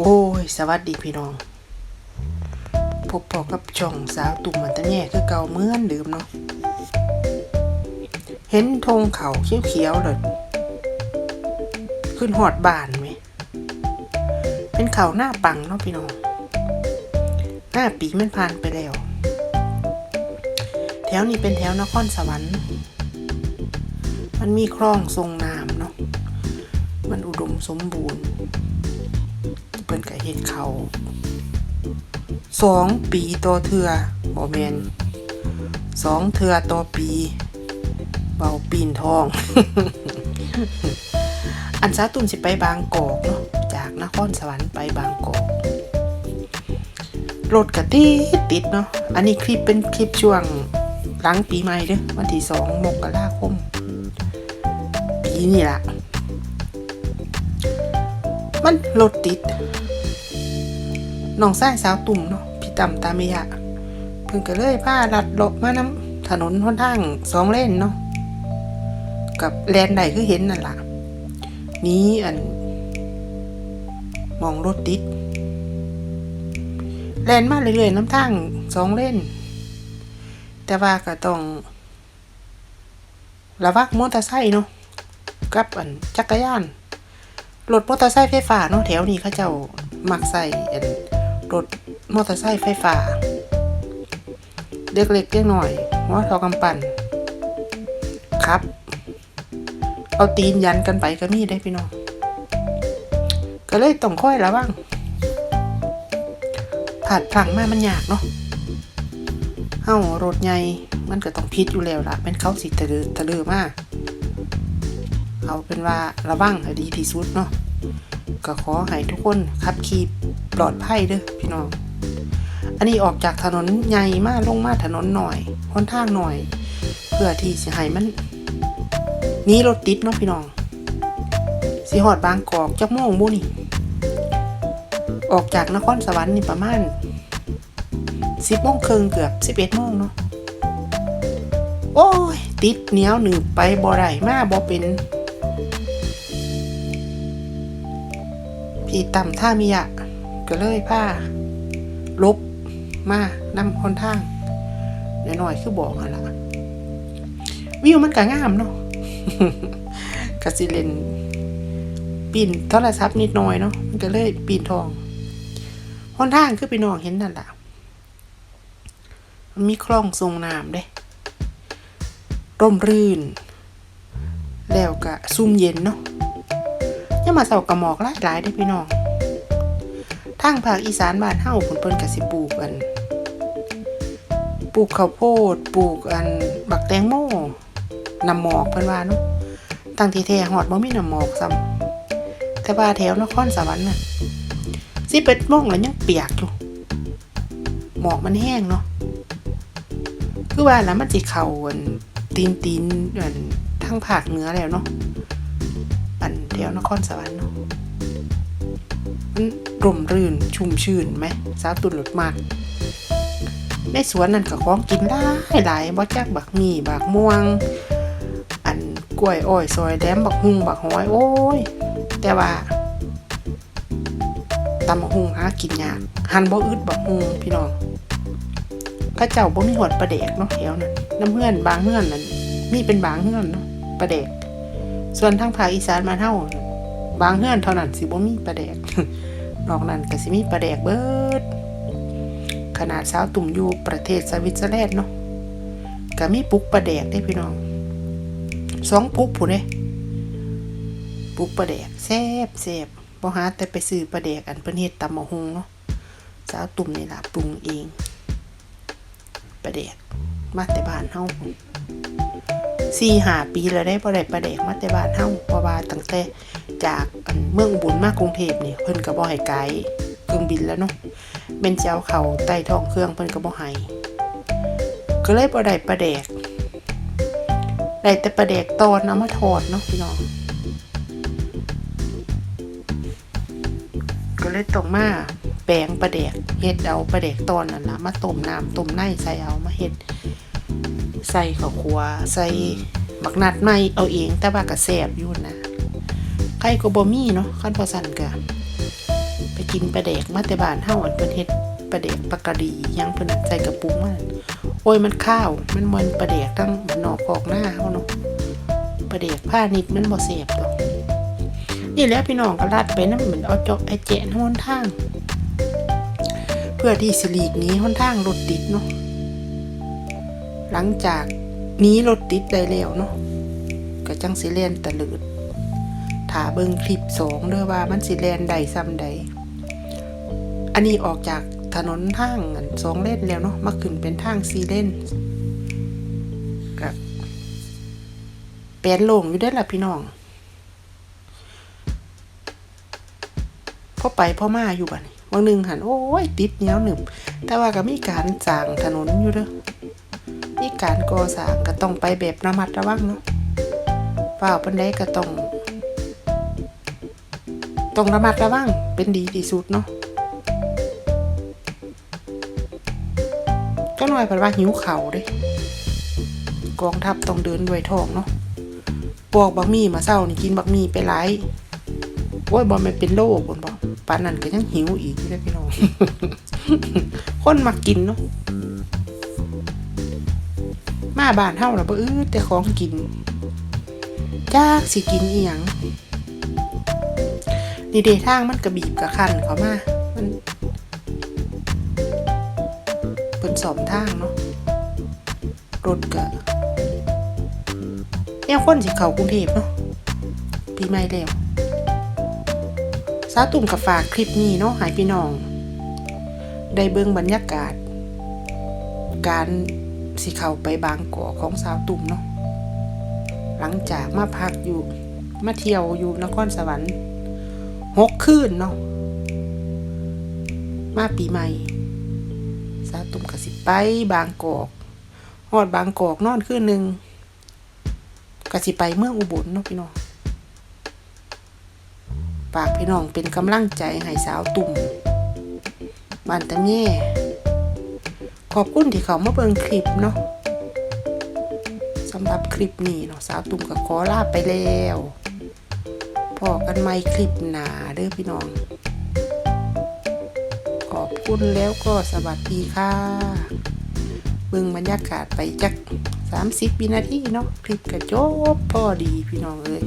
โอ้ย สวัสดีพี่น้อง พบพอกับช่องสาวตุ่มมันตะแง่คือเก่าเหมือนเดิมเนาะ เห็นธงเขาเขียวๆเลยขึ้นหอดบานไหม เป็นเขาหน้าปังเนาะพี่น้อง หน้าปีมันผ่านไปแล้ว แถวนี้เป็นแถวนครสวรรค์ มันมีคลองทรงน้ำเนาะ มันอุดมสมบูรณ์ เพิ่นก็เฮ็ดเขาสองปีต่อเทือบ่แมนสองเทือต่อปี เบาปีนทอง อันซาตุนสิไปบางกอกเนาะจากนครสวรรค์ไปบางกอกรถกะติดติดเนาะอันนี้คลิปเป็นคลิปช่วงหลังปีใหม่เด้อวันที่สองมกราคม ปีนี้ล่ะมันรถติด น้องสายสาวตุ่มเนาะพี่ต่ำตาเมียะ เพิ่งก็เลยพาลัดหลบมาน้ำถนนหนทางสองเลนเนาะกับแลนใดคือเห็นนั่นล่ะ นี้อัน มองรถติดแลนมาเรื่อยๆน้ำทางสองเล่น แต่ว่าก็ต้องระวังมอเตอร์ไซค์เนาะกับอันจักรยานรถมอเตอร์ไซค์ไฟฟ้าเนาะแถวนี้เขาเจ้ามักใส่อัน รถมอเตอร์ไซค์ไฟฟ้า เด็กเล็กเด็กหน่อยหัวทอกำปั่นครับ เอาตีนยันกันไปก็มีได้พี่น้อง ก็เลยต้องค่อยระวังผ่านฝั่งมามันยากเนาะเฮ้ารถใหญ่มันก็ต้องพิษอยู่แล้วละเป็นเขาสิทะเลทะเลมาก เอาเป็นว่าระวังให้ดีที่สุดเนาะก็ขอให้ทุกคนขับขี่ปลอดภัยเด้อพี่น้อง อันนี้ออกจากถนนใหญ่มาลงมาถนนหน่อยค่อนทางหน่อย เพื่อที่สิให้มันนี้รถติดเนาะพี่น้องสิหอดบางกอกจักโมงบุนี่ออกจากนครสวรรค์นี่ประมาณสิบโมงครึ่งเกือบสิบเอ็ดโมงเนาะโอ้ย ติดเหนียวหนืบไปบ่อได้มาบ่เป็น พี่ต่ำท่ามิยะก็เลยผ้าลบมานำคนทางหน่อยๆคือบอกอะล่ะวิวมันก็งามเนาะกสิเลนปีนโทรศัพท์นิดหน่อยเนาะมันก็เลยปีนทองหนทางคือพี่น้องเห็นนั่นแหละมันมีคลองทรงน้ำเด้ร่มรื่น แล้วก็ซุ่มเย็นเนาะ ยังมาเสากระหมอกหลายหลายได้พี่น้องทางภาคอีสานบ้านเฮาเพิ่นเพิ่นก็สิปลูกอัน ปลูกข้าวโพด ปลูกอันบักแตงโมน้ำหมอกเพิ่นว่าเนาะตั้งที่แท้ฮอดบ่มีน้ำหมอกซ้ำแต่ว่าแถวนครสวรรค์น่ะสิเป็ดโมงแล้วยังเปียกอยู่หมอกมันแห้งเนาะคือว่าแล้วมันสิเข้าอันตีนตีนอันทั้งภาคเหนือแล้วเนาะ แถวนครสวรรค์เนาะมันร่มรื่นชุ่มชื่นไหมสาวตุนหลุดมากในสวนนั่นก็ของกินหลายหลายบ่จักบักมีบักม่วง อันกล้วยอ้อยซอยแดมบักฮุงบักหอยโอ้ย แต่ว่าตำบักฮุงหากินยากหันบ่อึดบักฮุงพี่น้องเข้าเจ้าบ่มีหอดปลาแดกเนาะแถวนั้นน้ำเฮือนบางเฮือนนั่นมีเป็นบางเฮือนเนาะปลาแดก ส่วนทางภาคอีสานมานเฮาบางเฮือนเท่านั้นสิบ่มีปลาแดก นอกนั้นก็สิมีปลาแดกเบิด ขนาดสาวตุ่มอยู่ประเทศสวิตเซอร์แลนด์เนาะก็มีปุกปลาแดกได้พี่น้องสองปุกผู้เด้ปุกปลาแดกแซ่บแซ่บบ่หาแต่ไปซื้อปลาแดกอันเพิ่นเฮ็ดตำมะฮงเนาะสาวตุ่มนี่ล่ะปรุงเองปลาแดกมาแต่บ้านเฮา สี่หาปีแล้วได้บ่ได้ปลาแดกมาแต่บ้านเฮาเพราะว่าตั้งแต่จากเมืองบุญมากรุงเทพนี่เพิ่นก็บ่ให้ไกลเครื่องบินแล้วเนาะเป็นเจ้าเขาไต่ท้องเครื่องเพิ่นก็บ่ให้ก็เลยบ่ได้ปลาแดกได้แต่ปลาแดกตอนเอามาทอดเนาะพี่น้องก็เลยต้องมาแปลงปลาแดกเฮ็ดเอาปลาแดกตอนนั่นล่ะมาต้มน้ำต้มในใส่เอามาเฮ็ด ใส่ข้าวคั่วใส่บักนัดใหม่เอาเอง แต่ว่าก็แซ่บอยู่นะใครก็บ่มีเนาะคันบ่สั่นก็ไปกินปลาแดกมาแต่บ้านเฮาอันเพิ่นเฮ็ดปลาแดกปลากระดีหยังเพิ่นใส่กระปุกมาโอ้ยมันข้าว มันมันปลาแดกทั้งหนอกออกหน้าเฮาเนาะปลาแดกผ้านิดมันบ่แซ่บดอกนี่แหละพี่น้องก็ลัดไปนำเหมือนเอาเจาะไอ้แจะหนทาง เพื่อที่สิหลีกหนี้หนทางรถติดเนาะ หลังจากนี้รถติดได้แล้วเนาะก็จังสิเลนตะลิดถาเบิ่งคลิปสองเด้อว่ามันสิแลนใดซ้ำใด อันนี้ออกจากถนนทางอันสองเลนแล้วเนาะมาขึ้นเป็นทางสี่เลนกับแปลนโลงอยู่ได้ล่ะพี่น้องพ่อไปพ่อมาอยู่บัดนี้วันหนึ่งหันโอ้ยติดเนี้ยหนึบแต่ว่าก็มีการสร้างถนนอยู่เด้อ มีการก่อสร้างก็ต้องไปแบบระมัดระวังเนาะเปล่าปันไดก็ต้องต้องระมัดระวังเป็นดีที่สุดเนาะก็หน่อยเพันว่าหิวเข่าเด้กองทัพต้องเดินด้วยท้องเนาะปอกบักมี่มาเศร้านี่กินบักมี่ไปหลายโอ้ยบอมมันเป็นโรคบนบอกปานนั้นก็ยังหิวอีกอยู่เลยพี่น้อง คนมากินเนาะ มาบ้านเฮาน่ะบ่อื้อแต่ของกินจากสิกินอีหยังนี่เดทางมันกระบีบกระคันเขามา มันเป็นสอมทางเนาะ รถกะยังคนสิเขากรุงเทพเนาะ ปีใหม่แล้วสาตุ่มกับฝากคลิปนี้เนาะหายพี่น้อง ได้เบิ่งบรรยากาศ การ สิเข้าไปบางกอของสาวตุ่มเนาะหลังจากมาพักอยู่มาเที่ยวอยู่นครสวรรค์หกคืนเนาะมาปีใหม่สาวตุ่มกสิไปบางกอกฮอดบางกอกนอนคืนหนึ่งกสิไปเมืองอุบลเนาะพี่น้องฝากพี่น้องเป็นกำลังใจให้สาวตุ่มบ้านตะแม่ ขอบคุณที่เขามาเบิ่งคลิปเนาะสำหรับคลิปนี้เนาะสาวตุ่มก็ขอลาไปแล้วพอกันไม่คลิปหนาเด้อพี่น้อง ขอบคุณแล้วก็สวัสดีค่ะเบิ่งบรรยากาศไปจักสามสิบวินาทีเนาะคลิปกระจบพอดีพี่น้องเอ้ย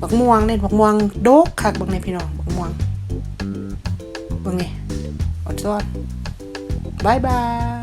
บักม่วงเนี่ยบักม่วงโดกคักบักในพี่น้องบักม่วงบิ่งไงอ่อนซ้อน บายบาย